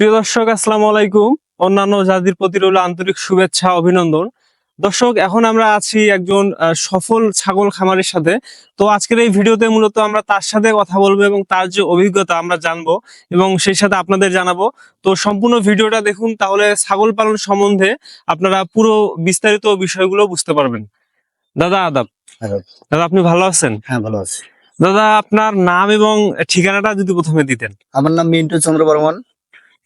প্রিয় দর্শক আসসালামু আলাইকুম। অন্যান্য জাতির প্রতি রইল আন্তরিক শুভেচ্ছা অভিনন্দন। দর্শক এখন আমরা আছি একজন সফল ছাগল খামারের সাথে। তো আজকের এই ভিডিওতে মূলত আমরা তার সাথে কথা বলব এবং তার যে অভিজ্ঞতা আমরা জানব এবং সেই সাথে আপনাদের জানাব। তো সম্পূর্ণ ভিডিওটা দেখুন তাহলে ছাগল পালন সম্বন্ধে আপনারা পুরো বিস্তারিত বিষয়গুলো বুঝতে পারবেন। দাদা আদাব। দাদা আপনি ভালো আছেন? হ্যাঁ ভালো আছি। দাদা আপনার নাম এবং ঠিকানাটা যদি প্রথমে দিতেন। আমার নাম মিন্টু চন্দ্র বর্মন।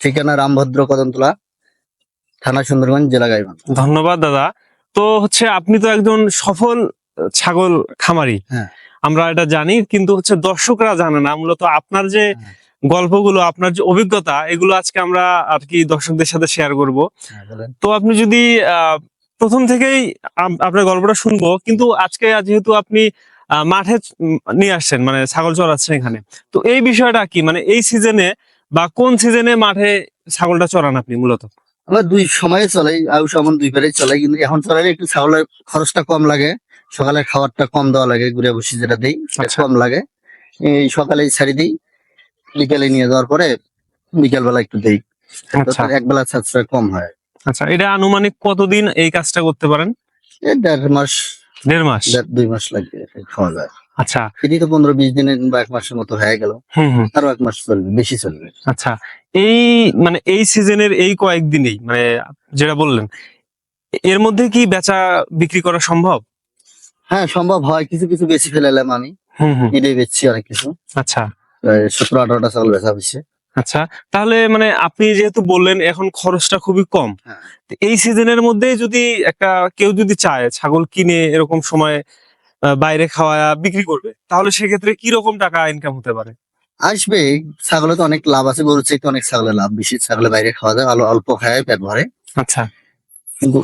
ঠিকানা রামভদ্র কদমতলা থানা সুন্দরগঞ্জ জেলা গাইবান ধন্যবাদ দাদা। তো হচ্ছে আপনি তো একজন সফল ছাগল খামারি। হ্যাঁ। আমরা এটা জানি কিন্তু হচ্ছে দর্শকরা জানে না। মূলত আপনার যে হ্যাঁ। গল্পগুলো আপনার যে অভিজ্ঞতা এগুলো আজকে আমরা আর কি দর্শকদের সাথে শেয়ার করব। হ্যাঁ, তো আপনি যদি আহ, প্রথম থেকেই আপনার গল্পটা শুনব কিন্তু আজকে যেহেতু আপনি আহ, মাঠে নিয়ে আসছেন মানে ছাগল চড়াচ্ছেন এখানে। তো এই বিষয়টা কি? মানে এই সিজনে বা কোন সিজনে মাঠে ছাগলটা চড়ান আপনি মূলত? আমরা দুই সময়ে চলাই আয়ুষ এমন দুই পেরে চলাই কিন্তু এখন চলালে একটু ছাগলের খরচটা কম লাগে সকালে খাবারটা কম দেওয়া লাগে ঘুরে বসে যেটা দেই আচ্ছা। কম লাগে। এই সকালে ছাড়ি দিই বিকেলে নিয়ে যাওয়ার পরে বিকেল বেলা একটু দেই এক বেলা সাশ্রয় কম হয়। আচ্ছা এটা আনুমানিক কতদিন এই কাজটা করতে পারেন? এই দেড় মাস দেড় মাস? দুই মাস লাগে খাওয়া যায়। আচ্ছা। এটি তো পনেরো বিশ দিনের বা এক মাসের মতো হয়ে গেল। আরও এক মাস চলবে বেশি চলবে। আচ্ছা এই মানে এই সিজনের এই কয়েকদিনেই মানে যেটা বললেন এর মধ্যে কি বেচা বিক্রি করা সম্ভব? হ্যাঁ সম্ভব হয়। কিছু কিছু বেশি ফেলালাম আমি। হুম হুম। ঈদে বেচছি অনেক কিছু। আচ্ছা। সতেরো আঠারোটা চাল বেচা হয়েছে। আচ্ছা তাহলে মানে আপনি যেহেতু বললেন এখন খরচটা খুবই কম হ্যাঁ। এই সিজনের মধ্যে যদি একটা কেউ যদি চায় ছাগল কিনে এরকম সময় বাইরে খাওয়া বিক্রি করবে তাহলে সেক্ষেত্রে কি রকম টাকা ইনকাম হতে পারে? আসবে ছাগলে তো অনেক লাভ আছে গরুর চাইতে অনেক ছাগলের লাভ বেশি ছাগলে বাইরে খাওয়া যায় আলো অল্প খায় পেট ভরে। আচ্ছা। কিন্তু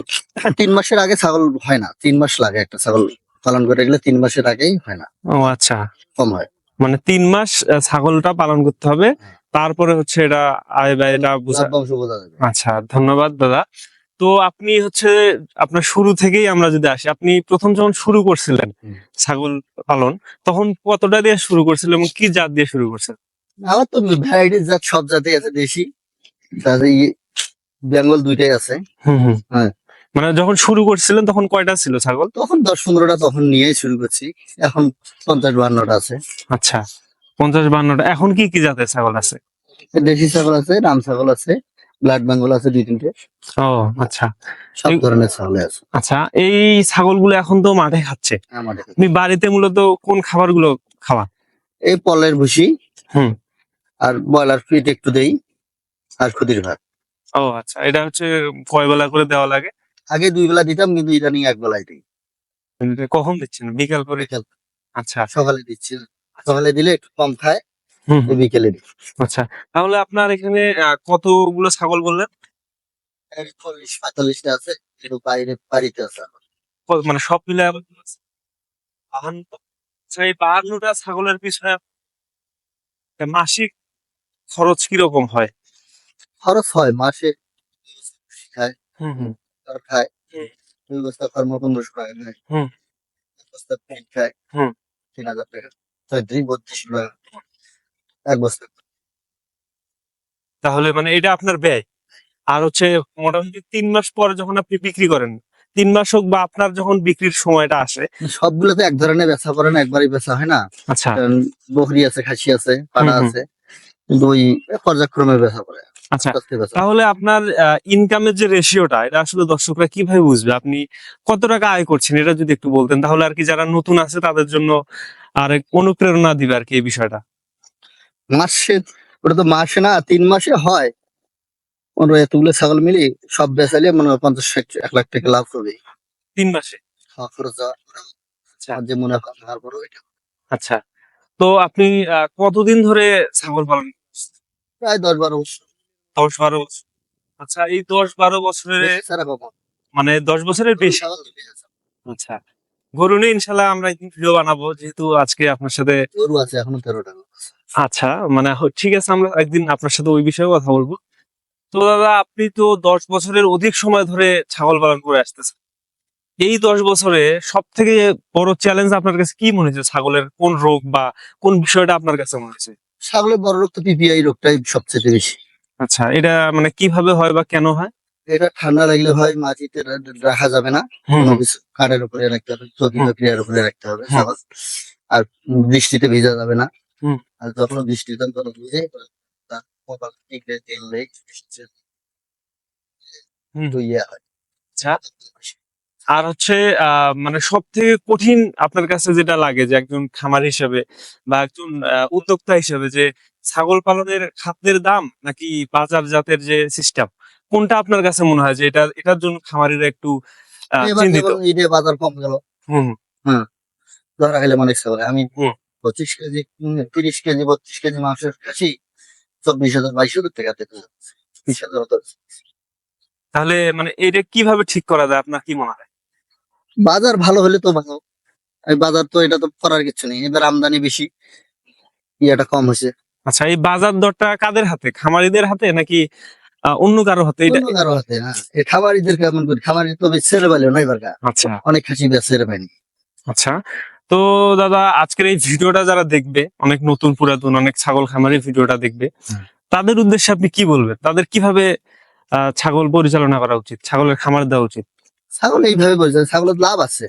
তিন মাসের আগে ছাগল হয় না তিন মাস লাগে একটা ছাগল পালন করে গেলে তিন মাসের আগেই হয় না। ও আচ্ছা। কম হয়। মানে তিন মাস ছাগলটা পালন করতে হবে হ্যাঁ। তারপরে হচ্ছে এটা আয় বোঝা আচ্ছা ধন্যবাদ দাদা। তো আপনি হচ্ছে আপনার শুরু থেকেই আমরা যদি আসি আপনি প্রথম যখন শুরু করছিলেন ছাগল পালন তখন কতটা দিয়ে শুরু করছিলেন এবং কি জাত দিয়ে শুরু করছেন? আমার তো ভ্যারাইটিস জাত সব জাতেই আছে দেশি। তাদের বেঙ্গল দুইটাই আছে। হুম হুম। হ্যাঁ। মানে যখন শুরু করছিলেন তখন কয়টা ছিল ছাগল? তখন দশ পনেরোটা তখন নিয়েই শুরু করছি। এখন পঞ্চাশ বান্নটা আছে। আচ্ছা। পঞ্চাশ বান্নটা এখন কি কি জাতের ছাগল আছে? দেশি ছাগল আছে রাম ছাগল আছে ব্লাড বেঙ্গল আছে দুই তিনটে। ও আচ্ছা। সব ধরনের ছাগল আছে। আচ্ছা এই ছাগলগুলো এখন তো মাঠে খাচ্ছে। আমাদের বাড়িতে মূলত কোন খাবারগুলো খাওয়া? এই পলের ভুসি। হুম। আর ব্রয়লার ফিট একটু দেই আর খুদির ভাত। ও আচ্ছা এটা হচ্ছে কয় বেলা করে দেওয়া লাগে? আগে দুই বেলা দিতাম কিন্তু ইদানিং এক বেলায় দিই। কখন দিচ্ছেন? বিকাল পরে আচ্ছা। সকালে দিচ্ছি। সকালে দিলে একটু কম খায় বিকেলে দিই আচ্ছা তাহলে আপনার এখানে কতগুলো ছাগল বললেন? চল্লিশ পঁয়তাল্লিশটা আছে একটু বাইরে বাড়িতে আছে মানে সব মিলে আচ্ছা এই বাহান্নটা ছাগলের পিছনে মাসিক খরচ কীরকম হয়? খরচ হয় মাসে খায় হুম হুম। খায় হুম। দুই বস্তা খায় হুম। খায় হুম। তিন হাজার টাকা। বত্রিশ এক তাহলে মানে এটা আপনার ব্যয়। আর হচ্ছে মোটামুটি তিন মাস পরে যখন আপনি বিক্রি করেন তিন মাস হোক বা আপনার যখন বিক্রির সময়টা আসে। সবগুলো তো এক ধরনের বেচা করে না একবারই বেচা হয় না? আচ্ছা। বকরি আছে খাসি আছে হুম। আছে কিন্তু ওই পর্যায়ক্রমে বেচা করে। আচ্ছা। তাহলে আপনার ইনকামের যে রেশিওটা এটা আসলে দর্শকরা কীভাবে বুঝবে? আপনি কত টাকা আয় করছেন এটা যদি একটু বলতেন। তাহলে আর কি যারা নতুন আছে তাদের জন্য আর অনুপ্রেরণা দিবে আর কি এই বিষয়টা? মাসে ওটা তো মাসে না তিন মাসে হয়। ওর এতগুলো ছাগল মিলি সব বেচালে মনে হয় পঞ্চাশ ষাট এক লাখ টাকা লাভ করবে তিন মাসে? যাওয়া আচ্ছা। যে মুনাফা ওইটা। আচ্ছা। তো আপনি কতদিন ধরে ছাগল পালন প্রায় দশ বারো বছর। দশ বারো বছর। আচ্ছা এই দশ বারো বছরের মানে দশ বছরের বেশি। আচ্ছা। গরু নিয়ে ইনশাল্লাহ আমরা একদিন ভিডিও বানাবো যেহেতু আজকে আপনার সাথে গরু আছে এখনও তেরোটা আচ্ছা মানে ঠিক আছে আমরা একদিন আপনার সাথে ওই বিষয়ে কথা বলব। তো দাদা আপনি তো দশ বছরের অধিক সময় ধরে ছাগল পালন করে আসতেছেন। এই দশ বছরে সব থেকে বড় চ্যালেঞ্জ আপনার কাছে কি মনে হয়েছে? ছাগলের কোন রোগ বা কোন বিষয়টা আপনার কাছে মনে হয়েছে? ছাগলের বড় রোগ তো পিপিআই রোগটাই সবচেয়ে বেশি। আচ্ছা এটা মানে কীভাবে হয় বা কেন হয়? এটা ঠান্ডা লাগলে হয় মাটিতে রাখা যাবে না। কোনো কিছু কাঠের উপরে রাখতে হবে চকি। প্রক্রিয়ার উপরে রাখতে হবে হুম। আর বৃষ্টিতে ভিজা যাবে না। আর যখন বৃষ্টি তখন তখন ভিজে তার কপাল টিকলে তেল লেগে ইয়ে হয়। আচ্ছা আর হচ্ছে আহ মানে সব থেকে কঠিন আপনার কাছে যেটা লাগে যে একজন খামার হিসেবে বা একজন উদ্যোক্তা হিসেবে যে ছাগল পালনের খাদ্যের দাম নাকি বাজার জাতের যে সিস্টেম কোনটা আপনার কাছে মনে হয় যে এটা এটার জন্য খামারিরা একটু চিন্তিত? যেমন ঈদে বাজার কম গেল। হুম ধরা গেলে অনেক ছাগল আমি। পঁচিশ কেজি তিরিশ কেজি বত্রিশ কেজি মাংসের কাছি চব্বিশ হাজার বাইশ হাজার টাকা থেকে বিশ হাজার। তাহলে মানে এটা কীভাবে ঠিক করা যায়? আপনার কি মনে হয়? বাজার ভালো হলে তো ভালো। এই বাজার তো এটা তো করার কিছু নেই। এবার আমদানি বেশি। ইয়েটা কম হয়েছে। আচ্ছা এই বাজার দরটা কাদের হাতে? খামারিদের হাতে নাকি অন্য কারও হাতে এটা অন্য কারও হাতে না খামারিদের কেমন করি খামারি তো ছেড়ে পেলেও নাই বারকা। আচ্ছা। অনেক খাসি ছেড়ে পায়নি আচ্ছা। তো দাদা আজকের এই ভিডিওটা যারা দেখবে অনেক নতুন পুরাতন অনেক ছাগল খামারি ভিডিওটা দেখবে তাদের উদ্দেশ্যে আপনি কি বলবেন? তাদের কীভাবে ছাগল পরিচালনা করা উচিত ছাগলের খামার দেওয়া উচিত? ছাগল এইভাবে ছাগলের লাভ আছে।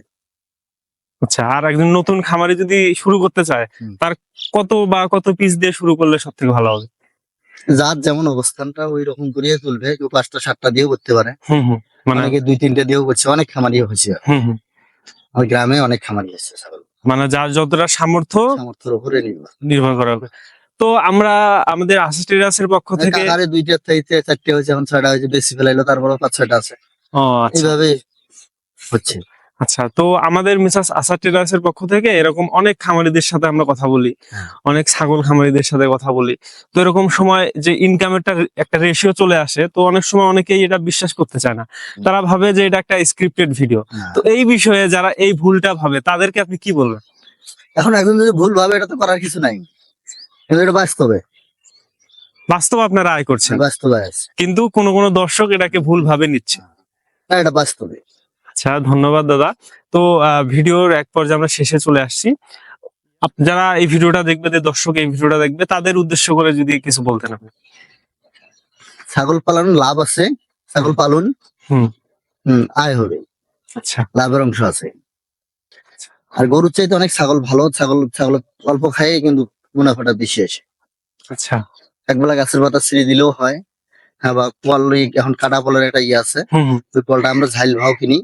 আচ্ছা আর একজন নতুন খামারি যদি শুরু করতে চায় তার কত বা কত পিস দিয়ে শুরু করলে সব থেকে ভালো হবে? যার যেমন অবস্থানটা ওই রকম করিয়ে তুলবে কেউ পাঁচটা সাতটা দিয়েও করতে পারে। মানে অনেকে দুই তিনটে দিয়েও করছে অনেক খামারিও হয়েছে। আমার গ্রামে অনেক খামারি আছে মানে যার যতটা সামর্থ্য সামর্থ্যের উপরে নির্ভর। নির্ভর করা হবে। তো আমরা আমাদের আসিস্টেরাসের পক্ষ থেকে আরে দুইটা থেকে চারটে হয়েছে এখন ছয়টা হয়েছে বেশি ফেলাইলো তারপরে পাঁচ ছয়টা আছে। ও আচ্ছা। এইভাবে হচ্ছে। আচ্ছা তো আমাদের মিসাস আসা ট্রেডার্সের পক্ষ থেকে এরকম অনেক খামারিদের সাথে আমরা কথা বলি হ্যাঁ। অনেক ছাগল খামারিদের সাথে কথা বলি। তো এরকম সময় যে ইনকামের একটা রেশিও চলে আসে তো অনেক সময় অনেকেই এটা বিশ্বাস করতে চায় না। তারা ভাবে যে এটা একটা স্ক্রিপ্টেড ভিডিও হ্যাঁ। তো এই বিষয়ে যারা এই ভুলটা ভাবে তাদেরকে আপনি কি বলবেন? এখন একজন যদি ভুল ভাবে এটা তো করার কিছু নাই। এটা বাস্তবে। বাস্তব আপনারা আয় করছেন। বাস্তবে আছে। কিন্তু কোনো কোনো দর্শক এটাকে ভুল ভাবে নিচ্ছে। এটা বাস্তবে। আচ্ছা ধন্যবাদ দাদা। তো ভিডিওর এক পর্যায়ে আমরা শেষে চলে আসছি। যারা এই ভিডিওটা দেখবে যে দর্শক এই ভিডিওটা দেখবে তাদের উদ্দেশ্য করে যদি কিছু বলতেন আপনি। ছাগল পালন লাভ আছে। ছাগল পালন হুম। হুম আয় হবে। আচ্ছা। লাভের অংশ আছে। আর গরুর চাইতে অনেক ছাগল ভালো ছাগল ছাগল অল্প খায় কিন্তু মুনাফাটা বেশি আসে। আচ্ছা। একবেলা গাছের পাতা ছিঁড়ে দিলেও হ্যাঁ। বা কল এখন কাটা পলের একটা ইয়ে আছে। ওই কলটা আমরা ঝাইল ভাও কিনি।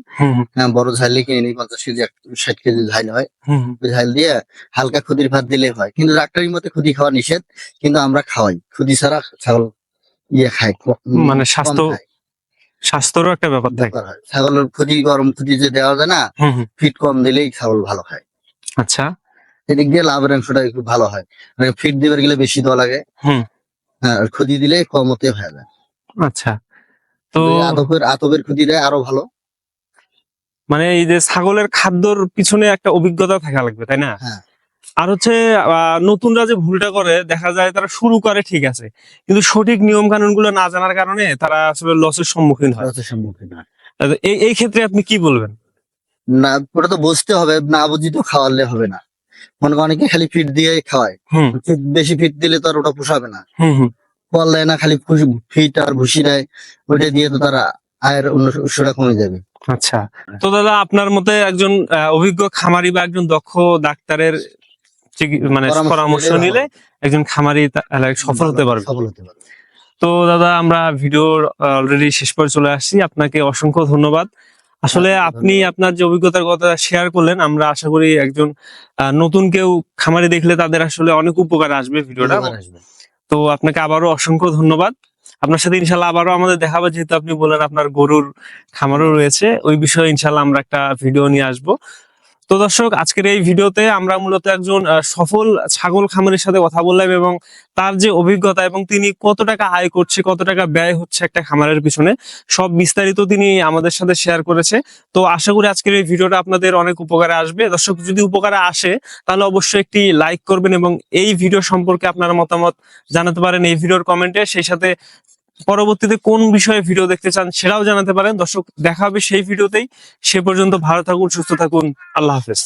হ্যাঁ বড় ঝাইলে কিনে নিই পঞ্চাশ কেজি ষাট কেজি ঝাইল হয়। ওই ঝাইল দিয়ে হালকা খুদির ভাত দিলে হয়। কিন্তু ডাক্তারের মতে খুদি খাওয়া নিষেধ কিন্তু আমরা খাওয়াই। খুদি ছাড়া ছাগল ইয়ে খায় মানে স্বাস্থ্য স্বাস্থ্যেরও একটা ব্যাপার থাকে। হয়। ছাগলের খুদি গরম খুদি যে দেওয়া যায় না ফিট কম দিলেই ছাগল ভালো খায়। আচ্ছা। এদিক দিয়ে লাভের অংশটা একটু ভালো হয়। মানে ফিট দিবার গেলে বেশি দেওয়া লাগে। হ্যাঁ আর খুদি দিলে কম হতে হয়ে। যায় আচ্ছা। তো আতপের আতপের দেয় আরও ভালো। মানে এই যে ছাগলের খাদ্যর পিছনে একটা অভিজ্ঞতা থাকা লাগবে তাই না? হ্যাঁ। আর হচ্ছে নতুনরা যে ভুলটা করে দেখা যায় তারা শুরু করে ঠিক আছে। কিন্তু সঠিক নিয়ম কানুনগুলো না জানার কারণে তারা আসলে লসের সম্মুখীন হয়। খরচের সম্মুখীন হয়। এই এই ক্ষেত্রে আপনি কি বলবেন? না ওটা তো বুঝতে হবে না বুঝি তো খাওয়ালে হবে না। মনে অনেকে খালি ফিট দিয়ে খাওয়ায়। বেশি ফিট দিলে তো আর ওটা পোষাবে না। ফল দেয় না খালি ফিট আর ভুসি দেয় ওইটা দিয়ে তো তারা আয়ের অন্য উৎসটা কমে যাবে। আচ্ছা। তো দাদা আপনার মতে একজন আহ, অভিজ্ঞ খামারি বা একজন দক্ষ ডাক্তারের মানে পরামর্শ নিলে একজন খামারি সফল হতে পারবে। সফল হতে পারবে। তো দাদা আমরা ভিডিওর অলরেডি শেষ পর্যন্ত চলে আসছি। আপনাকে অসংখ্য ধন্যবাদ। আসলে আপনি আপনার যে অভিজ্ঞতার কথা শেয়ার করলেন আমরা আশা করি একজন আহ, নতুন কেউ খামারি দেখলে তাদের আসলে অনেক উপকার আসবে ভিডিওটা। আসবে। তো আপনাকে আবারও অসংখ্য ধন্যবাদ। আপনার সাথে ইনশাল্লাহ আবারও আমাদের দেখাবো যেহেতু আপনি বলেন আপনার গরুর খামারও রয়েছে। ওই বিষয়ে ইনশাল্লাহ আমরা একটা ভিডিও নিয়ে আসব। তো দর্শক, আজকের এই ভিডিওতে আমরা মূলত একজন সফল ছাগল খামারের সাথে কথা বললাম এবং তার যে অভিজ্ঞতা এবং তিনি কত টাকা আয় করছে, কত টাকা ব্যয় হচ্ছে একটা খামারের পিছনে, সব বিস্তারিত তিনি আমাদের সাথে শেয়ার করেছে। তো আশা করি আজকের এই ভিডিওটা আপনাদের অনেক উপকারে আসবে। দর্শক, যদি উপকারে আসে, তাহলে অবশ্যই একটি লাইক করবেন এবং এই ভিডিও সম্পর্কে আপনার মতামত জানাতে পারেন এই ভিডিওর কমেন্টে সেই সাথে পরবর্তীতে কোন বিষয়ে ভিডিও দেখতে চান সেটাও জানাতে পারেন। দর্শক, দেখা হবে সেই ভিডিওতেই সে পর্যন্ত ভালো থাকুন, সুস্থ থাকুন। আল্লাহ হাফেজ।